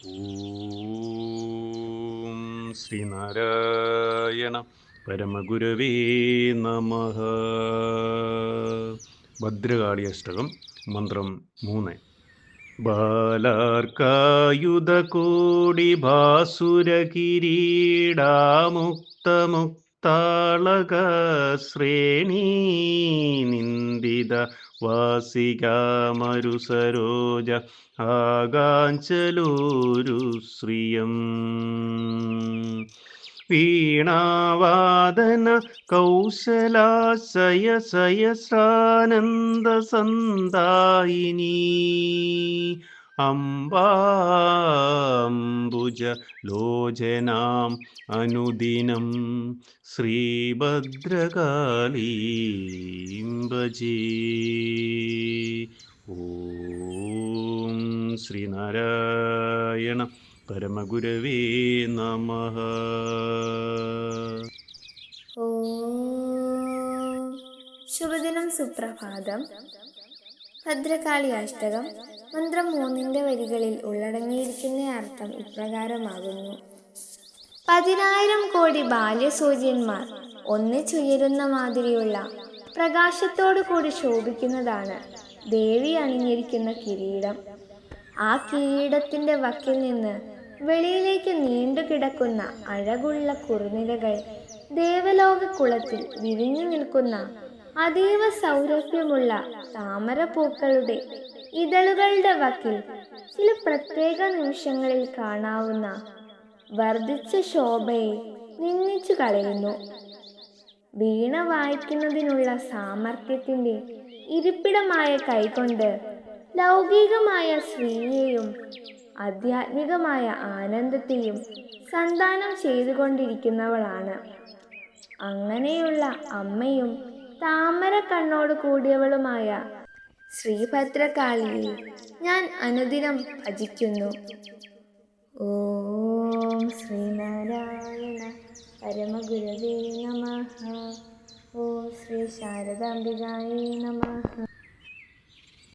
ഓം ശ്രീനാരായണ പരമഗുരവേ നമ ഭദ്രകാളി അഷ്ടകം മന്ത്രം മൂന്ന്. ബാലാർക്കായുധകോടി ഭാസുര കിരീടാമുക്തമുക്താളക ശ്രേണീ നിന്ദിത വാസികാമരുസരോജ ആകാഞ്ചലോരു ശ്രിയം വീണാവാദന കൗശലാശയ സയസ്രാനന്ദ സന്ദായിനി ലോചനാം അനുദിനം ശ്രീഭദ്രകാളീം ഭജേ. ഓം ശ്രീനാരായണ പരമഗുരവേ നമ. ശുഭദിനം സുപ്രഭാതം. ഭദ്രകാളി അഷ്ടകം മന്ത്രം മൂന്നിന്റെ വരികളിൽ ഉള്ളടങ്ങിയിരിക്കുന്ന അർത്ഥം ഇപ്രകാരമാകുന്നു. പതിനായിരം കോടി ബാല്യസൂര്യന്മാർ ഒന്നിച്ചുയരുന്ന മാതിരിയുള്ള പ്രകാശത്തോടു കൂടി ശോഭിക്കുന്നതാണ് ദേവി അണിഞ്ഞിരിക്കുന്ന കിരീടം. ആ കിരീടത്തിന്റെ വക്കിൽ നിന്ന് വെളിയിലേക്ക് നീണ്ടുകിടക്കുന്ന അഴകുള്ള കുറുനിരകൾ ദേവലോകക്കുളത്തിൽ വിരിഞ്ഞു നിൽക്കുന്ന അതീവ സൗരഭ്യമുള്ള താമരപ്പൂക്കളുടെ ഇതളുകളുടെ വക്കിൽ ചില പ്രത്യേക നിമിഷങ്ങളിൽ കാണാവുന്ന വർദ്ധിച്ച ശോഭയെ നിന്നിച്ചു കളയുന്നു. വീണ വായിക്കുന്നതിനുള്ള സാമർഥ്യത്തിന്റെ ഇരിപ്പിടമായ കൈകൊണ്ട് ലൗകികമായ സ്ത്രീയെയും ആധ്യാത്മികമായ ആനന്ദത്തെയും സന്താനം ചെയ്തുകൊണ്ടിരിക്കുന്നവളാണ്. അങ്ങനെയുള്ള അമ്മയും താമര കണ്ണോട് കൂടിയവളുമായ ശ്രീഭദ്രകാളിയെ ഞാൻ അനുദിനം ഭജിക്കുന്നു. ഓം ശ്രീനാരായണ പരമഗുരവേ നമ. ഓം ശ്രീ ശാരദാംബികായേ നമ.